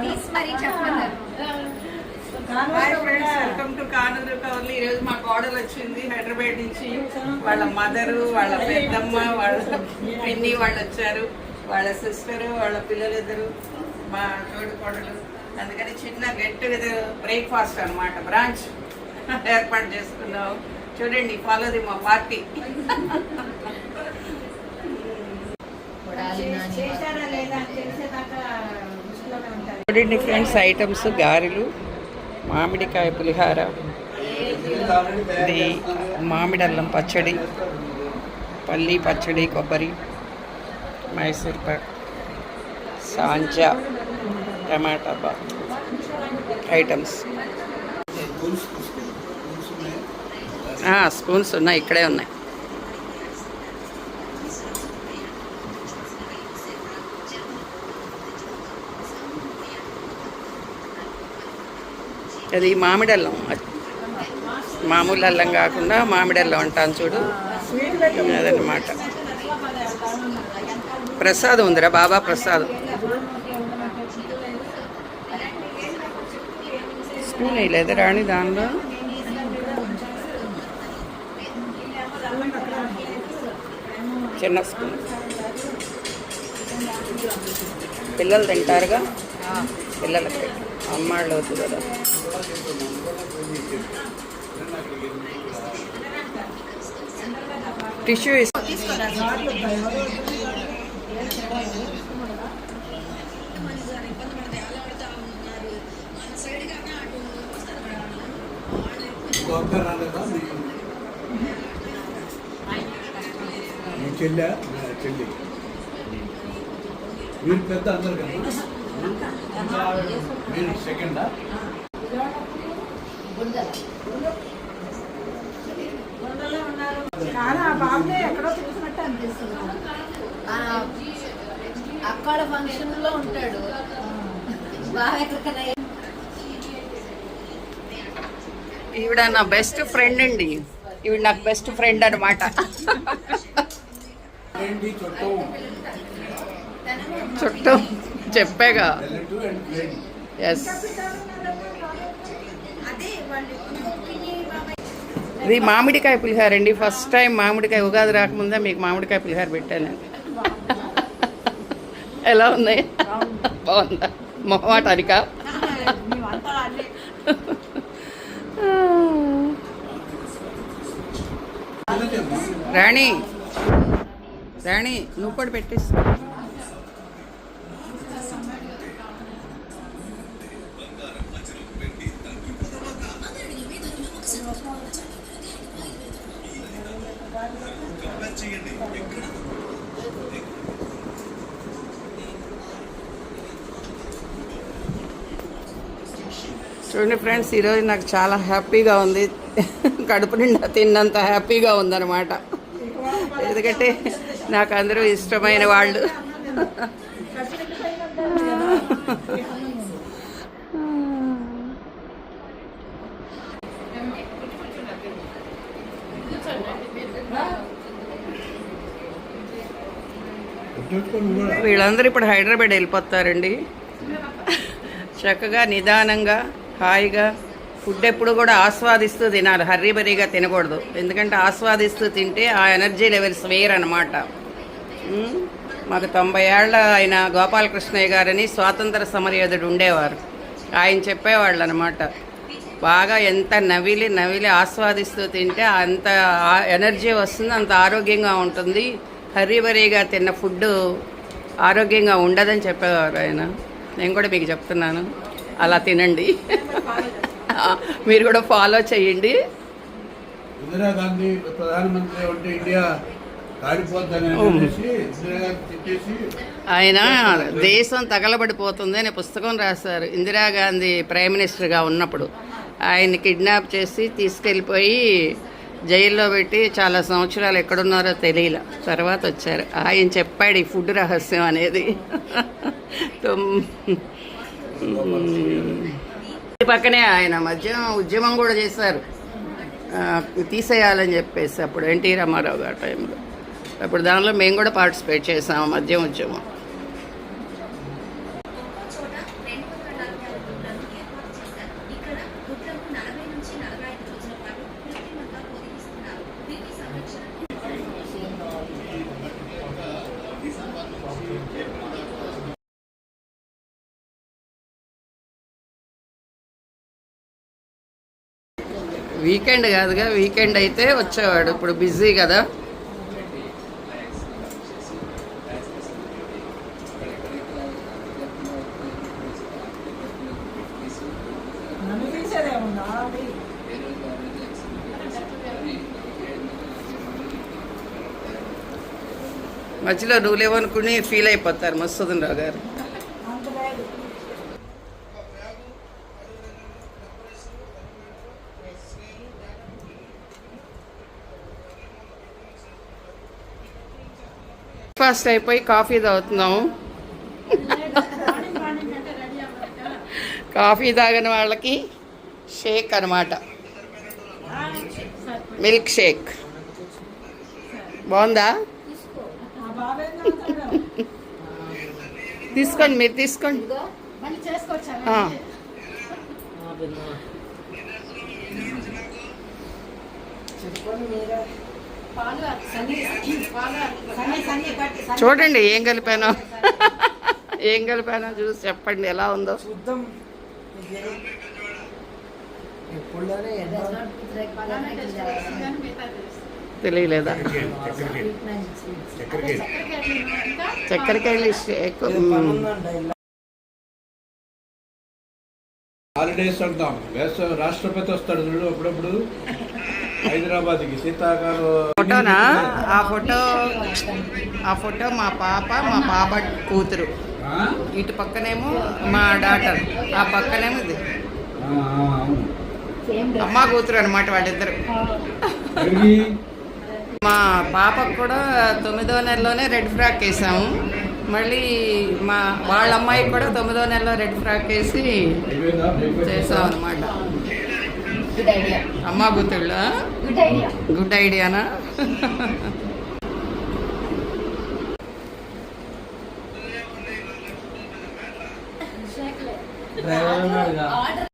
తీసి మరీ చెప్పన్నారు hi friends welcome to Kanuru కవర్లు ఈరోజు మా కోడలు వచ్చింది హైదరాబాద్ నుంచి. వాళ్ళ మదరు వాళ్ళ పెద్దమ్మ వాళ్ళ పిన్ని వాళ్ళు వచ్చారు. వాళ్ళ సిస్టరు వాళ్ళ పిల్లలిద్దరు మా తోడు కోడలు. అందుకని చిన్న గెట్ టుగెదర్ బ్రేక్ఫాస్ట్ అన్నమాట. బ్రాంచ్ ఏర్పాటు చేసుకున్నాం చూడండి ఫాలో ది మా పార్టీ. చేశారా లేదా ఉంటారు చూడండి ఫ్రెండ్స్ ఐటమ్స్ గారెలు మామిడికాయ పులిహార ఇది మామిడి అల్లం పచ్చడి పల్లి పచ్చడి కొబ్బరి మైసూర్ పాక్ సాంజా టమాటా బాత్ ఐటమ్స్. స్పూన్స్ ఉన్నాయి ఇక్కడే ఉన్నాయి. అది మామిడి అల్లం మామూలు అల్లం కాకుండా మామిడి అల్లం అంటాను చూడు. అదనమాట ప్రసాదం ఉందిరా బాబా ప్రసాదం. స్పూన్ వేయలేదు రాణి దానిలో? చిన్న స్పూన్. పిల్లలు తింటారుగా? పిల్లలకి అమ్మాళ్ళు వద్దు కదా టిష్యూ మీ చెల్లె నా చెల్లి మీరు పెద్ద అందరు కదా మీరు సెకండా చాలా బాగుంది. ఎక్కడో చూసినట్టు అనిపిస్తుంది. అక్కడ ఫంక్షన్లో ఉంటాడు. బాగా ఎక్కడికైనా ఈవిడ నా బెస్ట్ ఫ్రెండ్ అండి. ఈవిడ నాకు బెస్ట్ ఫ్రెండ్ అనమాట ఏంటి చుట్టూ? చుట్టూ. చెప్పాగా. ఎస్ ఇది మామిడికాయ పులిహార అండి. ఫస్ట్ టైం మామిడికాయ ఉగాది రాకముందే మీకు మామిడికాయ పులిహార పెట్టాను. ఎలా ఉన్నాయి? బాగుందా? మొహమాటానికా మేమంతా రాణి రాణి నువ్వు కూడా పెట్టేస్తా చూడండి ఫ్రెండ్స్ ఈరోజు నాకు చాలా హ్యాపీగా ఉంది. కడుపు నిండా తిన్నంత హ్యాపీగా ఉందన్నమాట. ఎందుకంటే నాకు అందరూ ఇష్టమైన వాళ్ళు. వీళ్ళందరూ ఇప్పుడు హైదరాబాద్ వెళ్ళిపోతారండి. చక్కగా నిదానంగా హాయిగా ఫుడ్ ఎప్పుడు కూడా ఆస్వాదిస్తూ తినాలి. హర్రీబరీగా తినకూడదు. ఎందుకంటే ఆస్వాదిస్తూ తింటే ఆ ఎనర్జీ లెవెల్స్ వేయరనమాట మాకు తొంభై ఏళ్ళ ఆయన గోపాలకృష్ణయ్య గారని స్వాతంత్ర సమరయోధుడు ఉండేవారు. ఆయన చెప్పేవాళ్ళు అనమాట బాగా ఎంత నవిలి నవిలి ఆస్వాదిస్తూ తింటే అంత ఎనర్జీ వస్తుంది అంత ఆరోగ్యంగా ఉంటుంది. హరీబరీగా తిన్న ఫుడ్ ఆరోగ్యంగా ఉండదని చెప్పేవారు ఆయన. నేను కూడా మీకు చెప్తున్నాను. అలా తినండి. మీరు కూడా ఫాలో చేయండి. ఇందిరా గాంధీ ప్రధానమంత్రి ఉంటే ఇండియా ఆయన దేశం తగలబడిపోతుంది అనే పుస్తకం రాశారు. ఇందిరాగాంధీ ప్రైమ్ మినిస్టర్గా ఉన్నప్పుడు. ఆయన కిడ్నాప్ చేసి తీసుకెళ్ళిపోయి జైల్లో పెట్టి చాలా సంవత్సరాలు ఎక్కడున్నారో తెలియల. తర్వాత వచ్చారు. ఆయన చెప్పాడు ఈ ఫుడ్ రహస్యం అనేది. తుమ్- పక్కనే ఆయన మధ్య ఉద్యమం కూడా చేశారు. తీసేయాలని చెప్పేసి అప్పుడు ఎన్టీ రామారావు గారి టైంలో. అప్పుడు దానిలో మేము కూడా పార్టిసిపేట్ చేసాము మద్యం ఉద్యమం. వీకెండ్ కాదుగా వీకెండ్ అయితే వచ్చేవాడు. ఇప్పుడు బిజీ కదా. మధ్యలో తీసేదేముందా అది మధ్యలో నువ్వులేమనుకుని ఫీల్ అయిపోతారు మస్తుదన్ రావు గారు. బ్రేక్ఫాస్ట్ అయిపోయి కాఫీ తాగుతున్నాము కాఫీ తాగని వాళ్ళకి షేక్ అనమాట మిల్క్ షేక్. బాగుందా? తీసుకోండి మీరు తీసుకోండి. చెప్పండి చూడండి ఏం కలిపానో. ఏం కలిపానో చూసి చెప్పండి ఎలా ఉందో. చూద్దాం. తెలియలేదా? చక్కెరకాయలు హాలిడేస్ అంటాం. వేసవి రాష్ట్రపతి వస్తాడు చూడు అప్పుడప్పుడు. హైదరాబాద్కి శీతాకాలం ఫోటోనా? ఆ ఫోటో ఆ ఫోటో మా పాప మా పాప కూతురు? ఇటు పక్కనేమో మా డాటర్. ఆ పక్కనేమో ఇది. అమ్మ కూతురు అనమాట వాళ్ళిద్దరు? మా పాపకు కూడా తొమ్మిదో నెలలోనే రెడ్ ఫ్రాక్ వేసాము. మళ్ళీ మా వాళ్ళ అమ్మాయికి కూడా తొమ్మిదో నెలలో రెడ్ ఫ్రాక్ వేసి చేసాం అనమాట గుడ్ ఐడియా అమ్మ కూతుళ్ళ గుడ్ ఐడియా గుడ్ ఐడియానా డ్రైవర్ ఉన్నాడుగా. ఆర్డర్